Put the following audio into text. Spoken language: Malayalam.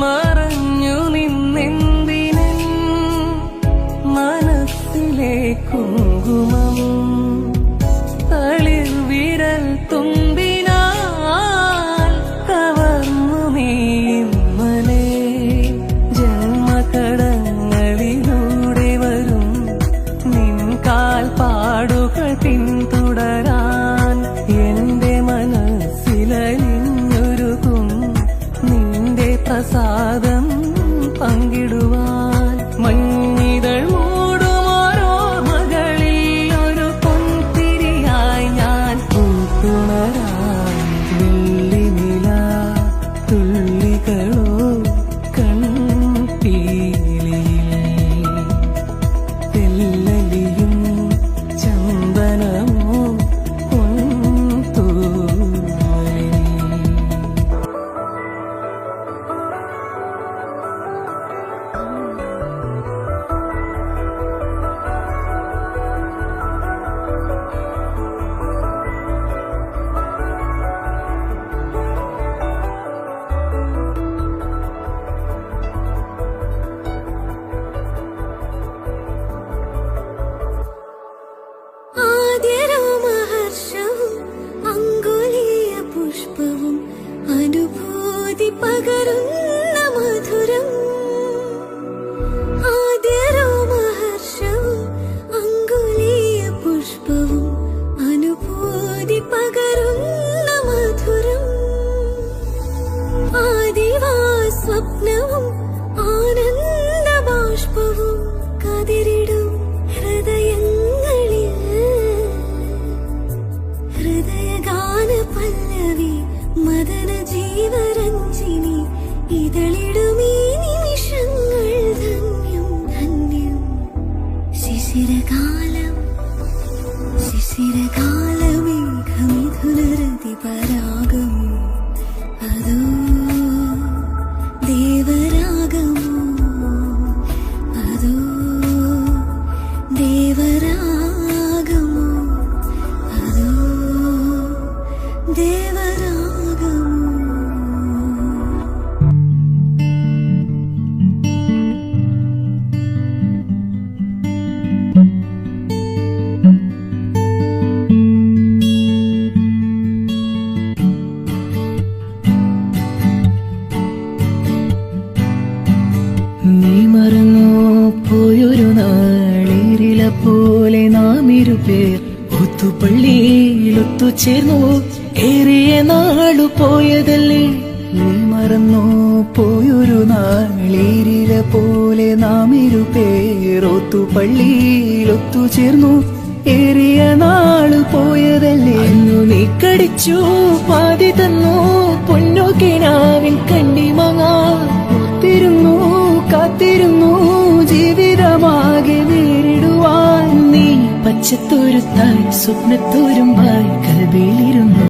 മറഞ്ഞു നിന്നെന്തിനൻ മനസ്സിലെ കുങ്കുമം തളിർ വിരൽ തുമ്പിനാൽ കവർന്നു നീമ്മനെ ജന്മകടങ്ങളിലൂടെ വരും നിൻ കാൽപാടുകൾ പിന്തുടരാൻ சாதம் ആദ്യരോമഹർഷവും അങ്കുലീയ പുഷ്പവും അനുഭൂതി പകരുന്ന. 忘れが പോലെ നാം ഇരുപേർ ഒത്തുപള്ളിയിൽ ഒത്തുചേർന്നു. ഏറിയ നാളു പോയതല്ലേ? നീ മറന്നു പോയൊരു നാളേരില പോലെ നാം ഇരുപേർ ഒത്തുപള്ളിയിൽ ഒത്തുചേർന്നു. ഏറിയ നാളു പോയതല്ലേ? നീ കടിച്ചു പാതി നേരിടുവാൻ സ്വപ്നത്തോരുമായി കൽവിയിലിരുന്നു